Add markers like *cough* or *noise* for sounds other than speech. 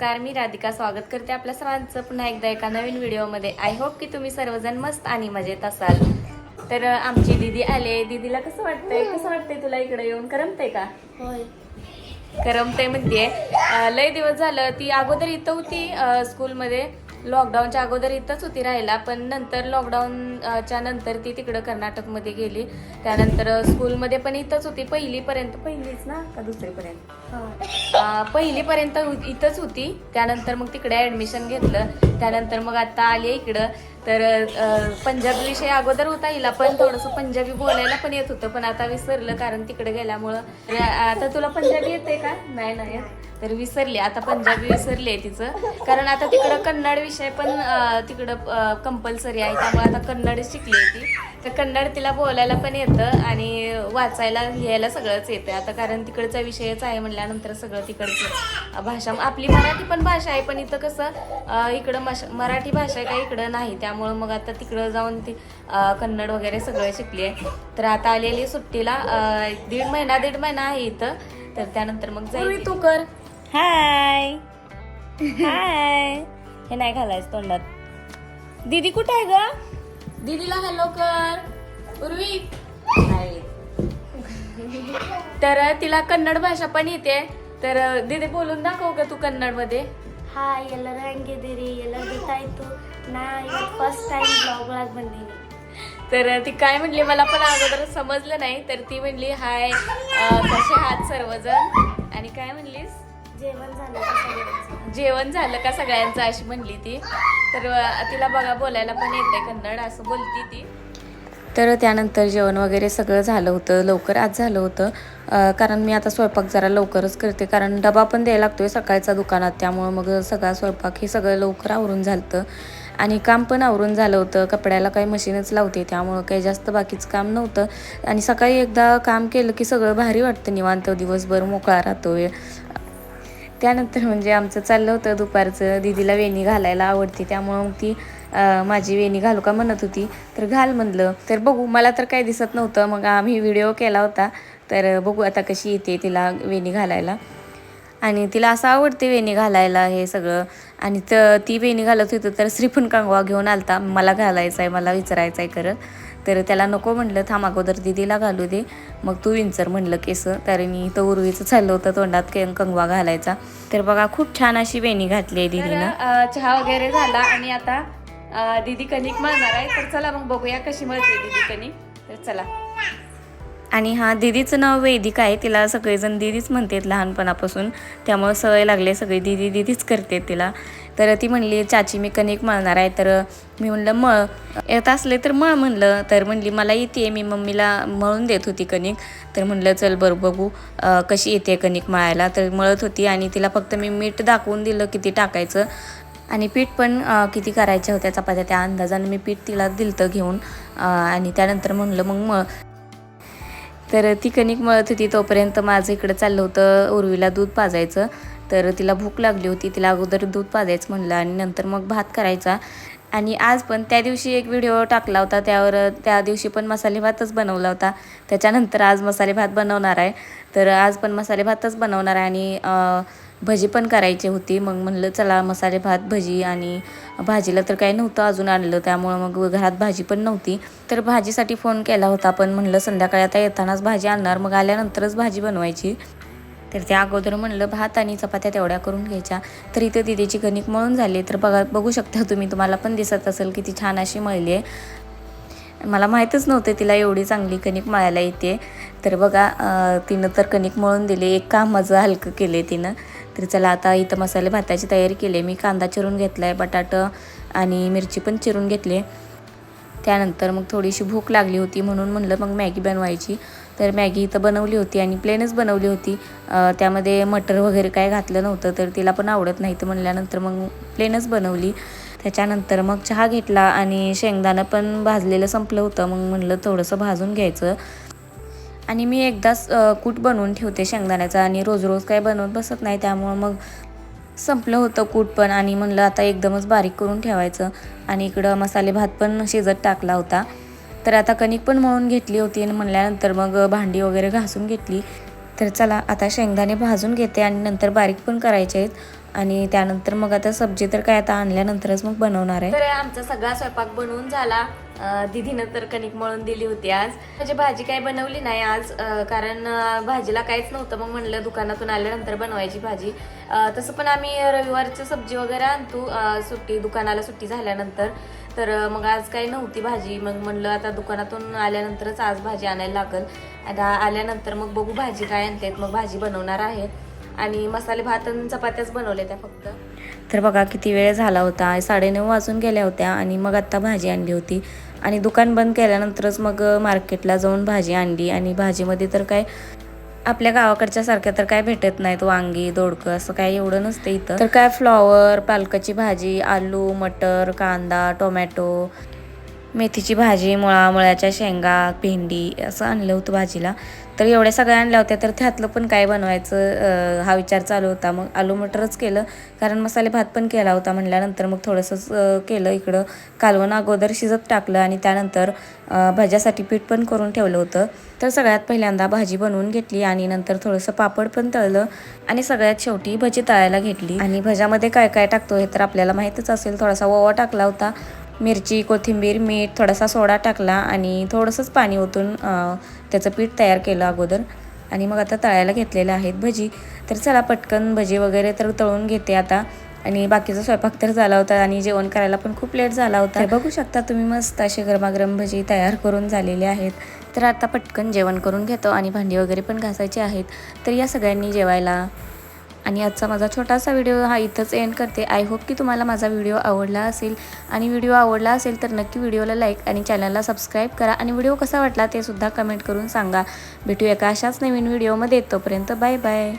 नमस्कार मी राधिका स्वागत करते आपल्या सर्वांचं पुन्हा एकदा एका नवीन व्हिडिओमध्ये. आय होप की तुम्ही सर्वजण मस्त आणि मजेत असाल. तर आमची दीदी आले. दीदीला कसं वाटतंय? कसं वाटतंय तुला इकडे येऊन? करमतंय का? होय. करमतंय म्हणते लय दिवस झालं. ती अगोदर इथं होती स्कूलमध्ये लॉकडाऊनच्या अगोदर इथंच होती राहायला पण नंतर लॉकडाऊनच्या नंतर ती तिकडं कर्नाटकमध्ये गेली. त्यानंतर स्कूलमध्ये पण इथंच होती पहिलीपर्यंत. पहिलीच ना? का दुसरीपर्यंत? पहिलीपर्यंत इथंच होती. त्यानंतर मग तिकडे ऍडमिशन घेतलं. त्यानंतर मग आता आली इकडं. तर पंजाबी विषय अगोदर होता हिला पण थोडंसं पंजाबी बोलायला पण येत होतं. पण आता विसरलं कारण तिकडे गेल्यामुळं. आता तुला पंजाबी येते का? नाही ना येत तर विसरली. आता पंजाबी विसरली आहे तिचं. कारण आता तिकडं कन्नड विषय पण तिकडं कंपल्सरी आहे. त्यामुळे आता कन्नड शिकली आहे ती. तर कन्नड तिला बोलायला पण येतं आणि वाचायला लिहायला सगळंच येतं. आता कारण तिकडचा विषयच आहे म्हणल्यानंतर सगळं तिकडचं. भाषा आपली मराठी पण भाषा आहे. पण इथं कसं इकडं मराठी भाषा आहे का इकडं नाही. त्यामुळं मग आता तिकडं जाऊन ती कन्नड वगैरे सगळं शिकली आहे. तर आता आलेली सुट्टीला दीड महिना दीड महिना आहे इथं. तर त्यानंतर मग जाईल. तू कर. हाय *laughs* हाय हे नाही घालायचं तोंडात दीदी कुठे आहे ग दीदीला हॅलो कर उर्वी नाही तर तिला कन्नड भाषा पण येते तर दीदी बोलून दाखव का तू कन्नड मध्ये ಹಾಯ್ ಎಲ್ಲರೂ ಹೆಂಗಿದ್ದೀರಿ ಎಲ್ಲ ಗೊತ್ತಾಯ್ತು ನಾ ಇವತ್ತು ಫಸ್ಟ್ ಟೈಮ್ ಬ್ಲಾಗ್ ಒಳಗೆ ಬಂದೀನಿ तर ती काय म्हणली मला पण अगोदर समजलं नाही तर ती म्हणली हाय अं, कसे आहात सर्वजण आणि काय म्हणलीस जेवण झालं का सगळ्यांचं? जेवण झालं का सगळ्यांचं अशी म्हणली ती. तर तिला बघा बोलायला पण येते कन्नड असं बोलती ती. तर त्यानंतर जेवण वगैरे सगळं झालं होतं लवकर आज झालं होतं. कारण मी आता स्वयंपाक जरा लवकरच करते कारण डबा पण द्यायला लागतोय सकाळचा दुकानात त्यामुळं मग सगळा स्वयंपाक हे सगळं लवकर आवरून झालं होतं आणि काम पण आवरून झालं होतं कपड्याला काही मशीनच लावते त्यामुळं काही जास्त बाकीचं काम नव्हतं. आणि सकाळी एकदा काम केलं की सगळं भारी वाटतं निवांत दिवसभर मोकळा राहतो वेळ त्यानंतर म्हणजे आमचं चाललं होतं दुपारचं. दीदीला वेणी घालायला आवडते त्यामुळं मग ती माझी वेणी घालू का म्हणत होती. तर घाल म्हणलं. तर बघू मला तर काही दिसत नव्हतं. मग आम्ही व्हिडिओ केला होता. तर बघू आता कशी येते तिला वेणी घालायला. आणि तिला असं आवडते वेणी घालायला हे सगळं. आणि त ती वेणी घालत होती तर श्रीफण कांगवा घेऊन आलता. मला घालायचा आहे मला विचारायचं आहे खरं. तर त्याला नको म्हणलं थांब अगोदर दिदीला घालू दे. मग तू विंचर म्हणलं केस. तर मी तर उर्वीचं चाललं होतं तोंडात कंगवा घालायचा. तर बघा खूप छान अशी वेणी घातली आहे दीदीनं. चहा वगैरे झाला आणि आता दीदी कणिक मळणार आहे. तर चला मग बघूया कशी मळते दीदी कणिक. तर चला. आणि हा दीदीचं नाव वेदिका आहे. तिला सगळेजण दीदीच म्हणतात लहानपणापासून. त्यामुळं सवय लागले सगळी. दीदी दीदीच करते तिला. तर ती म्हणली चाची मी कणिक मळणार आहे. तर मी म्हणलं मळ. येत असले तर मळ म्हणलं. तर म्हणली मला येते मी मम्मीला मळून देत होती कणिक. तर म्हणलं चल बरं बघू कशी येते कणिक मळायला. तर मळत होती आणि तिला फक्त मी मीठ दाखवून दिलं किती टाकायचं. आणि पीठ पण किती करायच्या होत्या चपात्या त्या अंदाजानं मी पीठ तिला दिलतं घेऊन. आणि त्यानंतर म्हणलं मग मळ. तर ती कणिक मळत होती तोपर्यंत माझं इकडं चाललं होतं उर्वीला दूध पाजायचं. तर तिला भूक लागली होती तिला अगोदर दूध पाजायचं म्हणलं आणि नंतर मग भात करायचा. आणि आज पण त्या दिवशी एक व्हिडिओ टाकला होता त्यावर त्या दिवशी पण मसाले भातच बनवला होता. त्याच्यानंतर आज मसाले भात बनवणार आहे. तर आज पण मसाले भातच बनवणार आहे आणि भजी पण करायची होती. मग म्हणलं चला मसाले भात भजी आणि भाजीला तर काही नव्हतं अजून आणलं. त्यामुळं मग घरात भाजी पण नव्हती. तर भाजीसाठी फोन केला होता. पण म्हणलं संध्याकाळी आता येतानाच भाजी आणणार. मग आल्यानंतरच भाजी बनवायची. तर त्या अगोदर म्हणलं भात आणि चपात्या तेवढ्या करून घ्यायच्या. तर इथं दिदीची कणिक मळून झाली. तर बघा बघू शकता तुम्ही तुम्हाला पण दिसत असेल किती छान अशी मळली आहे. मला माहीतच नव्हतं तिला एवढी चांगली कणिक मळायला येते. तर बघा तिनं तर कणिक मळून दिली. एक काम माझं हलकं केले तिनं. तर चला आता इथं मसाले भाताची तयारी केली. आहे मी कांदा चिरून घेतला आहे बटाटं आणि मिरची पण चिरून घेतली. आहे त्यानंतर मग थोडीशी भूक लागली होती म्हणून म्हणलं मग मॅगी बनवायची. तर मॅगी इथं बनवली होती आणि प्लेनच बनवली होती. त्यामध्ये मटर वगैरे काय घातलं नव्हतं तर तिला पण आवडत नाही तर म्हणल्यानंतर मग प्लेनच बनवली. त्याच्यानंतर मग चहा घेतला आणि शेंगदाणं पण भाजलेलं संपलं होतं. मग म्हणलं थोडंसं भाजून घ्यायचं. आणि मी एकदाच कूट बनवून ठेवते शेंगदाण्याचा आणि रोज रोज काय बनवत बसत नाही त्यामुळं मग संपलं होतं कूट पण आणि म्हणलं आता एकदमच बारीक करून ठेवायचं. आणि इकडं मसाले भात पण शिजत टाकला होता. तर आता कणिक पण मळून घेतली होती आणि म्हणल्यानंतर मग भांडी वगैरे घासून घेतली. तर चला आता शेंगदाणे भाजून घेते आणि नंतर बारीक पण करायचे आहेत. आणि त्यानंतर मग आता सब्जी तर काय आता आणल्यानंतरच मग बनवणार आहे. तर आमचा सगळा स्वयंपाक बनवून झाला. दीदीनं तर कणिक मळून दिली होती आज. म्हणजे भाजी काय बनवली नाही आज कारण भाजीला काहीच नव्हतं. मग म्हणलं दुकानातून आल्यानंतर बनवायची भाजी. तसं पण आम्ही रविवारची सब्जी वगैरे आणतो. सुट्टी दुकानाला सुट्टी झाल्यानंतर. तर मग आज काही नव्हती भाजी. मग म्हणलं आता दुकानातून आल्यानंतरच आज भाजी आणायला लागल. आता आल्यानंतर मग बघू भाजी काय आणतेत. मग भाजी बनवणार आहे. आणि मसाले भात आणि चपात्याच बनवल्या त्या फक्त. तर बघा किती वेळ झाला होता. साडेनऊ वाजून गेल्या होत्या आणि मग आत्ता भाजी आणली होती. आणि दुकान बंद केल्यानंतरच मग मार्केटला जाऊन भाजी आणली. आणि भाजीमध्ये तर काय आपल्या गावाकडच्या सारख्या तर काय भेटत नाहीत. वांगी दोडकं असं काय एवढं नसतं इथं. तर काय फ्लॉवर पालकाची भाजी आलू मटर कांदा टोमॅटो मेथीची भाजी मुळा मुळ्याच्या शेंगा भेंडी असं आणलं होतं भाजीला. तर एवढ्या सगळ्या आणल्या होत्या तर त्यातलं पण काय बनवायचं हा विचार चालू होता. मग आलू मटरच केलं कारण मसाले भात पण केला होता म्हणल्यानंतर मग थोडंसंच केलं इकडं. कालवण अगोदर शिजत टाकलं आणि त्यानंतर भाज्यासाठी पीठ पण करून ठेवलं होतं. तर सगळ्यात पहिल्यांदा भाजी बनवून घेतली आणि नंतर थोडंसं पापड पण तळलं आणि सगळ्यात शेवटी भजी तळायला घेतली. आणि भज्यामध्ये काय काय टाकतो हे तर आपल्याला माहीतच असेल थोडासा ओवा टाकला होता. मिरची कोथिंबीर मीठ थोडासा सोडा टाकला आणि थोडंसंच पाणी ओतून त्याचं पीठ तयार केलं अगोदर. आणि मग आता तळायला घेतलेलं आहेत भजी. तर चला पटकन भजी वगैरे तर तळून घेते आता. आणि बाकीचा स्वयंपाक तर झाला होता आणि जेवण करायला पण खूप लेट झाला होता. बघू शकता तुम्ही मस्त असे गरमागरम भजी तयार करून झालेले आहेत. तर आता पटकन जेवण करून घेतो आणि भांडी वगैरे पण घासायची आहेत. तर या सगळ्यांनी जेवायला. आणि आजचा माझा छोटासा व्हिडिओ हा इथंच एंड करते. आय होप की तुम्हाला माझा व्हिडिओ आवडला असेल. आणि व्हिडिओ आवडला असेल तर नक्की व्हिडिओला लाईक आणि चॅनलला सबस्क्राईब करा. आणि व्हिडिओ कसा वाटला ते सुद्धा कमेंट करून सांगा. भेटूया का अशाच नवीन व्हिडिओमध्ये तोपर्यंत बाय बाय